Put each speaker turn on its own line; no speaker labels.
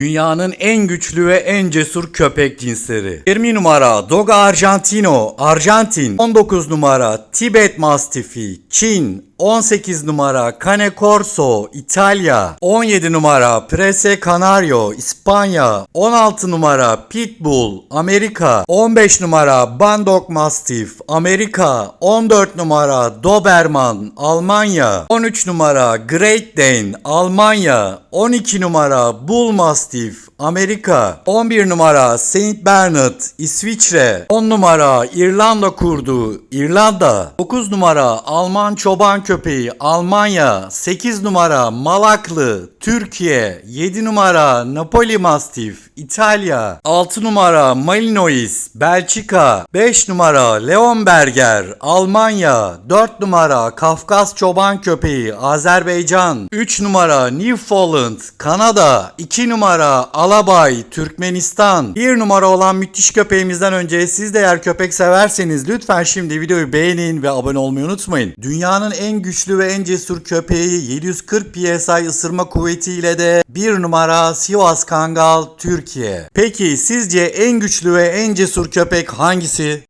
Dünyanın en güçlü ve en cesur köpek cinsleri. 20 numara Doga Argentino, Arjantin. 19 numara Tibet Mastifi, Çin. 18 numara Cane Corso, İtalya. 17 numara Prese Canario, İspanya. 16 numara Pitbull, Amerika. 15 numara Bandok Mastiff, Amerika. 14 numara Doberman, Almanya. 13 numara Great Dane, Almanya. 12 numara Bull Mastiff, Amerika. 11 numara Saint Bernard, İsviçre. 10 numara İrlanda kurdu, İrlanda. 9 numara Alman çoban köpeği, Almanya. 8 numara Malaklı, Türkiye. 7 numara Napoli Mastiff, İtalya. 6 numara Malinois, Belçika. 5 numara Leonberger, Almanya. 4 numara Kafkas çoban köpeği, Azerbaycan. 3 numara Newfoundland, Kanada. 2 numara Alabay, Türkmenistan. 1 numara olan müthiş köpeğimizden önce siz de eğer köpek severseniz lütfen şimdi videoyu beğenin ve abone olmayı unutmayın. Dünyanın en güçlü ve en cesur köpeği 740 PSI ısırma kuvvetiyle de 1 numara Sivas Kangal Türkiye. Peki sizce en güçlü ve en cesur köpek hangisi?